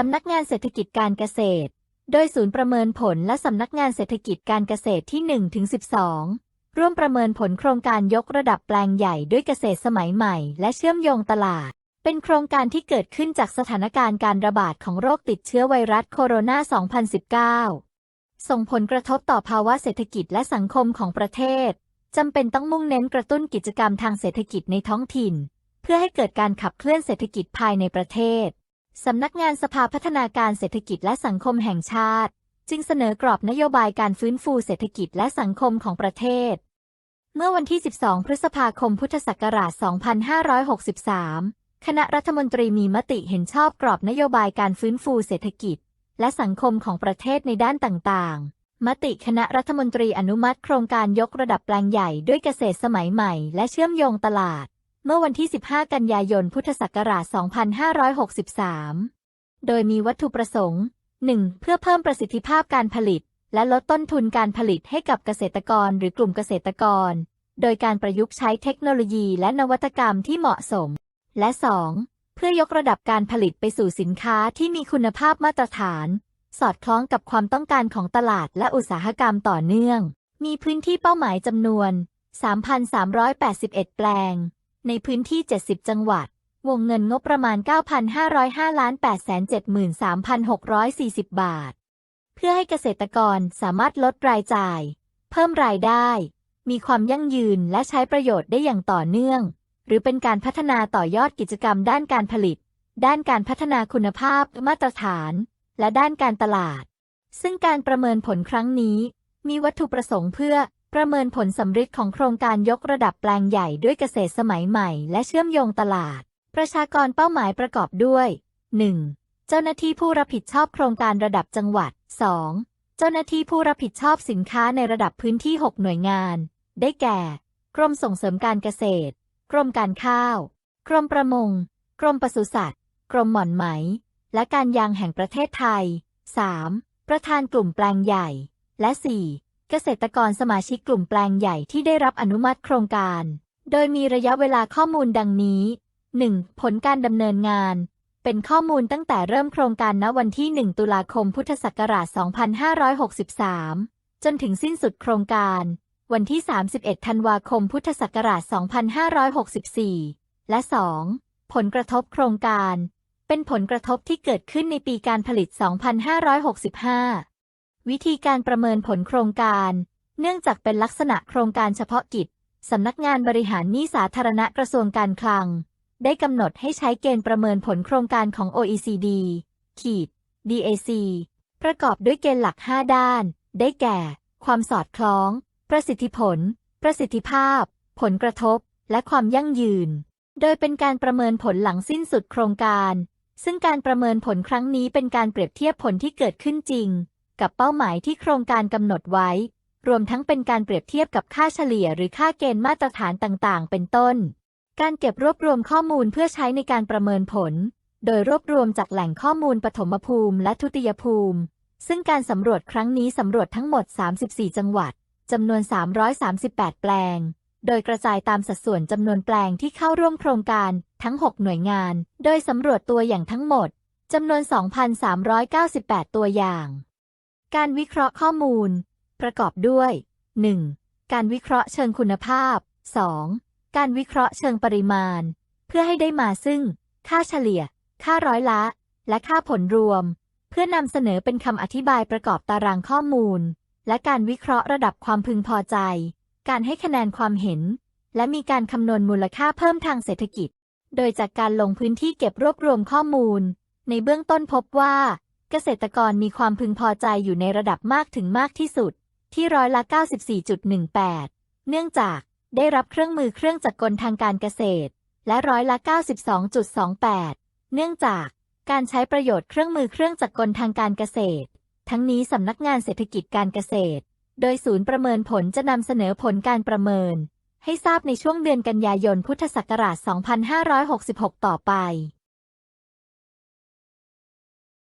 สำนักงานเศรษฐกิจการเกษตร โดยศูนย์ประเมินผลและสำนักงานเศรษฐกิจการเกษตรที่1ถึง12 ร่วมประเมินผลโครงการยกระดับแปลงใหญ่ด้วยเกษตรสมัยใหม่ และเชื่อมโยงตลาด เป็นโครงการที่เกิดขึ้นจากสถานการณ์การระบาดของโรคติดเชื้อไวรัสโคโรนา 2019 ส่งผลกระทบต่อภาวะเศรษฐกิจและสังคมของประเทศจำเป็นต้องมุ่งเน้นกระตุ้นกิจกรรมทางเศรษฐกิจในท้องถิ่น เพื่อให้เกิดการขับเคลื่อนเศรษฐกิจภายในประเทศ สำนักงานสภาพัฒนาการเศรษฐกิจและสังคมแห่งชาติ จึงเสนอกรอบนโยบายการฟื้นฟูเศรษฐกิจและสังคมของประเทศ เมื่อวันที่ 12 พฤษภาคมพุทธศักราช 2563 คณะรัฐมนตรีมีมติเห็นชอบกรอบนโยบายการฟื้นฟูเศรษฐกิจ และสังคมของประเทศในด้านต่างๆ มติคณะรัฐมนตรีอนุมัติโครงการยกระดับแปลงใหญ่ด้วยเกษตรสมัยใหม่ และเชื่อมโยงตลาด เมื่อวันที่ 15 กันยายน พุทธศักราช 2563 โดยมีวัตถุประสงค์ 1. เพื่อเพิ่มประสิทธิภาพการผลิต และลดต้นทุนการผลิตให้กับเกษตรกรหรือกลุ่มเกษตรกร โดยการประยุกต์ใช้เทคโนโลยีและนวัตกรรมที่เหมาะสม และ 2. เพื่อยกระดับการผลิตไปสู่สินค้าที่มีคุณภาพมาตรฐาน สอดคล้องกับความต้องการของตลาดและอุตสาหกรรมต่อเนื่อง มีพื้นที่เป้าหมายจำนวน 3,381 แปลง ในพื้นที่ 70 จังหวัด วงเงินงบประมาณ 9,505ล้าน873,640 บาท เพื่อให้เกษตรกรสามารถลดรายจ่าย เพิ่มรายได้ มีความยั่งยืนและใช้ประโยชน์ได้อย่างต่อเนื่อง หรือเป็นการพัฒนาต่อยอดกิจกรรมด้านการผลิต ด้านการพัฒนาคุณภาพมาตรฐาน และด้านการตลาด ซึ่งการประเมินผลครั้งนี้มีวัตถุประสงค์เพื่อ ประเมินผลสำฤทธิ์ของโครงการยกระดับแปลงใหญ่ด้วยเกษตรสมัยใหม่ และเชื่อมโยงตลาด ประชากรเป้าหมายประกอบด้วย 1. เจ้าหน้าที่ผู้รับผิดชอบโครงการระดับจังหวัด 2. เจ้าหน้าที่ผู้รับผิดชอบสินค้าในระดับพื้นที่ 6 หน่วยงาน ได้แก่ กรมส่งเสริมการเกษตร กรมการข้าว กรมประมง กรมปศุสัตว์ กรมหม่อนไหม และการยางแห่งประเทศไทย 3. ประธานกลุ่มแปลงใหญ่ และ 4. เกษตรกรสมาชิกกลุ่มแปลงใหญ่ที่ได้รับอนุมัติโครงการ โดยมีระยะเวลาข้อมูลดังนี้ 1. ผลการดำเนินงาน เป็นข้อมูลตั้งแต่เริ่มโครงการณวันที่ 1 ตุลาคมพุทธศักราช 2563 จนถึงสิ้นสุดโครงการ วันที่ 31 ธันวาคมพุทธศักราช 2564 และ 2. ผลกระทบโครงการ เป็นผลกระทบที่เกิดขึ้นในปีการผลิต 2565 วิธีการประเมินผลโครงการ เนื่องจากเป็นลักษณะโครงการเฉพาะกิจ สำนักงานบริหารหนี้สาธารณะกระทรวงการคลัง ได้กำหนดให้ใช้เกณฑ์ประเมินผลโครงการของ OECD ขีด DAC ประกอบด้วยเกณฑ์หลัก 5 ด้าน ได้แก่ ความสอดคล้อง ประสิทธิผล ประสิทธิภาพ ผลกระทบ และความยั่งยืน โดยเป็นการประเมินผลหลังสิ้นสุดโครงการ ซึ่งการประเมินผลครั้งนี้เป็นการเปรียบเทียบผลที่เกิดขึ้นจริง กับเป้าหมายที่โครงการกำหนดไว้ รวมทั้งเป็นการเปรียบเทียบกับค่าเฉลี่ยหรือค่าเกณฑ์มาตรฐานต่างๆ เป็นต้น การเก็บรวบรวมข้อมูลเพื่อใช้ในการประเมินผล โดยรวบรวมจากแหล่งข้อมูลปฐมภูมิและทุติยภูมิ ซึ่งการสำรวจครั้งนี้สำรวจทั้งหมด 34 จังหวัดจำนวน 338 แปลง โดยกระจายตามสัดส่วนจำนวนแปลงที่เข้าร่วมโครงการทั้ง 6 หน่วยงาน โดยสำรวจตัวอย่างทั้งหมดจำนวน 2,398 ตัวอย่าง การวิเคราะห์ข้อมูล ประกอบด้วย 1. การวิเคราะห์เชิงคุณภาพ 2. การวิเคราะห์เชิงปริมาณ เพื่อให้ได้มาซึ่ง ค่าเฉลี่ย ค่าร้อยละ และค่าผลรวม เพื่อนำเสนอเป็นคำอธิบายประกอบตารางข้อมูล และการวิเคราะห์ระดับความพึงพอใจ การให้คะแนนความเห็น และมีการคำนวณมูลค่าเพิ่มทางเศรษฐกิจ โดยจากการลงพื้นที่เก็บรวบรวมข้อมูล ในเบื้องต้นพบว่า เกษตรกรมีความพึงพอใจอยู่ในระดับมากถึงมากที่สุด ที่ร้อยละ 94.18 เนื่องจากได้รับเครื่องมือเครื่องจักรกลทางการเกษตร และร้อยละ 92.28 เนื่องจากการใช้ประโยชน์เครื่องมือเครื่องจักรกลทางการเกษตร ทั้งนี้สำนักงานเศรษฐกิจการเกษตร โดยศูนย์ประเมินผลจะนำเสนอผลการประเมิน ให้ทราบในช่วงเดือนกันยายนพุทธศักราช 2566 ต่อไป